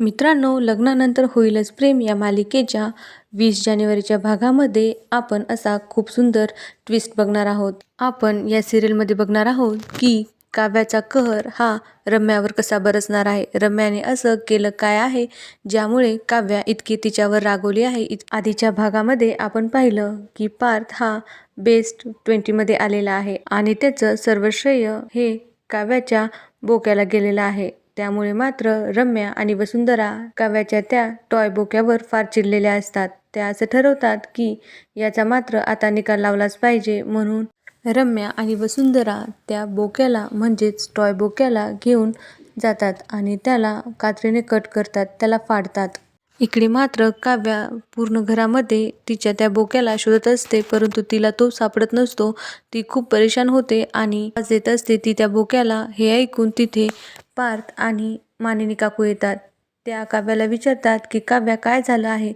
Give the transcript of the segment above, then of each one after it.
मित्रांनो लग्नानंतर होईलच प्रेम या मालिकेच्या वीस जानेवारीच्या भागामध्ये आपण असा खूप सुंदर ट्विस्ट बघणार आहोत. आपण या सिरियलमध्ये बघणार आहोत की काव्याचा कहर हा रम्यावर कसा बरसणार आहे. रम्याने असं केलं काय आहे ज्यामुळे काव्या इतकी तिच्यावर रागवली आहे. आधीच्या भागामध्ये आपण पाहिलं की पार्थ हा बेस्ट ट्वेंटीमध्ये आलेला आहे आणि त्याचं सर्व श्रेय हे काव्याच्या बोक्याला गेलेलं आहे. त्यामुळे मात्र रम्या आणि वसुंधरा काव्याच्या त्या टॉय बोक्यावर फार चिडलेल्या असतात. त्या असं ठरवतात की याचा मात्र आता निकाल लावलाच पाहिजे म्हणून रम्या आणि वसुंधरा त्या बोक्याला म्हणजेच टॉय बोक्याला घेऊन जातात आणि त्याला कात्रीने कट करतात. त्याला फाडतात. इकडे मात्र काव्या पूर्ण घरामध्ये तिच्या त्या बोक्याला शोधत असते परंतु तिला तो सापडत नसतो. ती खूप परेशान होते आणि आवाज येत असते ती त्या बोक्याला हे ऐकून तिथे पार्थ आणि मानिनी काकू येतात. त्या काव्याला विचारतात की काव्या काय झालं आहे?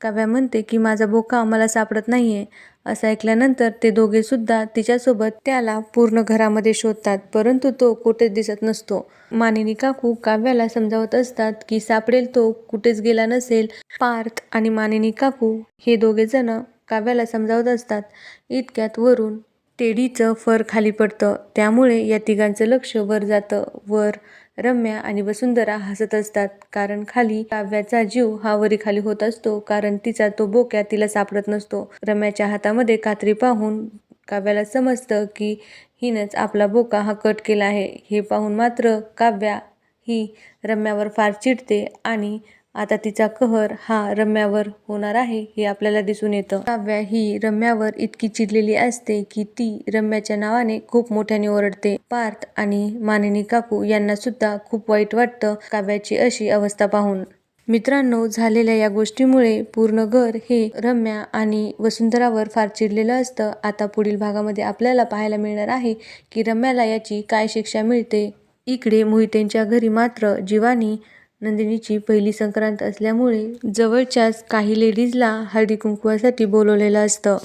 काव्या म्हणते की माझा बोका मला सापडत नाही आहे असं ऐकल्यानंतर ते दोघेसुद्धा तिच्यासोबत त्याला पूर्ण घरामध्ये शोधतात परंतु तो कुठेच दिसत नसतो. मानिनी काकू काव्याला समजावत असतात की सापडेल तो कुठेच गेला नसेल. पार्थ आणि मानिनी काकू हे दोघे जण काव्याला समजावत असतात. इतक्यात वरून टेडीचं फर खाली पडतं. त्यामुळे या तिघांचं लक्ष वर जातं. वर रम्या आणि वसुंधरा हसत असतात. कारण खाली काव्याचा जीव हा वरीखाली होत असतो. कारण तिचा तो बोक्या तिला सापडत नसतो. रम्याच्या हातामध्ये कात्री पाहून काव्याला समजतं की हिनंच आपला बोका हा कट केला आहे. हे पाहून मात्र काव्या ही रम्यावर फार चिडते आणि आता तिचा कहर हा रम्यावर होणार आहे हे आपल्याला दिसून येतं. काव्या ही रम्यावर इतकी चिडलेली असते की ती रम्याच्या नावाने खूप मोठ्याने ओरडते. पार्थ आणि मानिनी काकू यांना सुद्धा खूप वाईट वाटतं काव्याची अशी अवस्था पाहून. मित्रांनो झालेल्या या गोष्टीमुळे पूर्ण घर हे रम्या आणि वसुंधरावर फार चिडलेलं असतं. आता पुढील भागामध्ये आपल्याला पाहायला मिळणार आहे की रम्याला याची काय शिक्षा मिळते. इकडे मोहितेंच्या घरी मात्र जीवानी नंदिनीची पहिली संक्रांत असल्यामुळे जवळच्याच काही लेडीजला हळदी कुंकवासाठी बोलवलेलं असतं.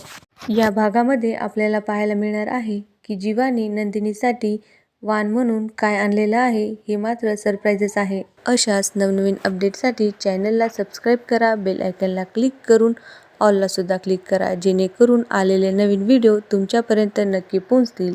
या भागामध्ये आपल्याला पाहायला मिळणार आहे की जीवानी नंदिनीसाठी वान म्हणून काय आणलेलं आहे हे मात्र सरप्राईजच आहे. अशाच नवनवीन अपडेटसाठी चॅनलला सबस्क्राईब करा बेल आयकनला क्लिक करून ऑललासुद्धा क्लिक करा जेणेकरून आलेले नवीन व्हिडिओ तुमच्यापर्यंत नक्की पोहोचतील.